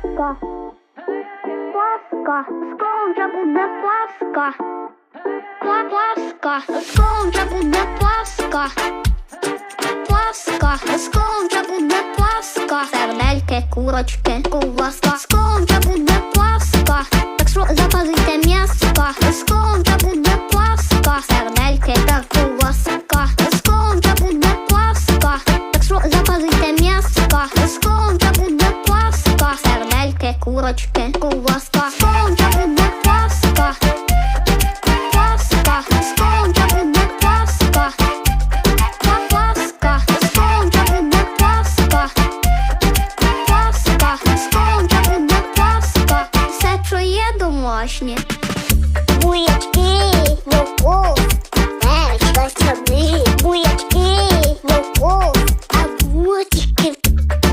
Паска. Паска. Скоро вже буде Паска. Пла- Паска. Вже буде Паска. Паска. Скоро вже буде Паска. Сердельки, курочки, ковбаска. Скоро вже буде Паска. Так що запалите м'яска. Скоро вже Булочки, куласка, сколча буде паска, паска, сколча буде паска, паска, сколча паска, паска, сколча все, що є